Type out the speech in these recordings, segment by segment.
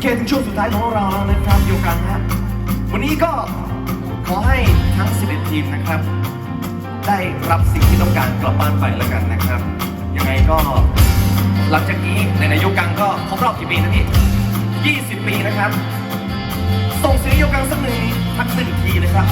เคถึงช่วงสุดท้ายของเราแล้วนะครับโยกังฮะวันนี้ก็ขอให้ทั้ง 11 ทีมนะครับ ได้รับสิ่งที่ต้องการกลับบ้านไปแล้วกันนะครับ ยังไงก็หลังจากนี้ในนายกกังก็ครบรอบกี่ปีนะพี่ 20 ปีนะครับ ส่งเสียงโยกังสักหนึ่งทักหนึ่งทีนะครับ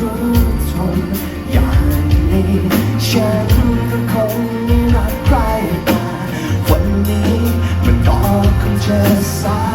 ทุกทอย่างนี้ฉัคงไม่รักใครต่วันนี้มันก็คงจะสาย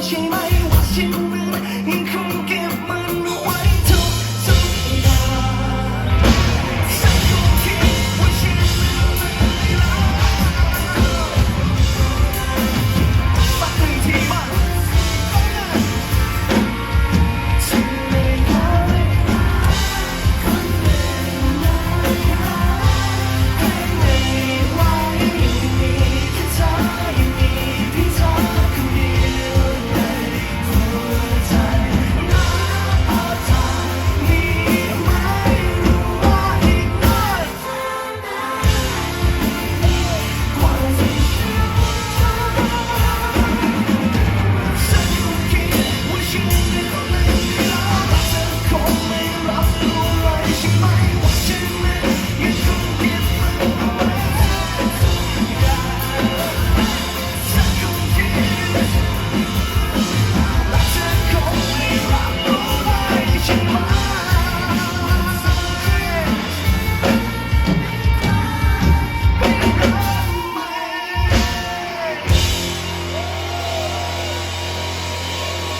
Chỉ 足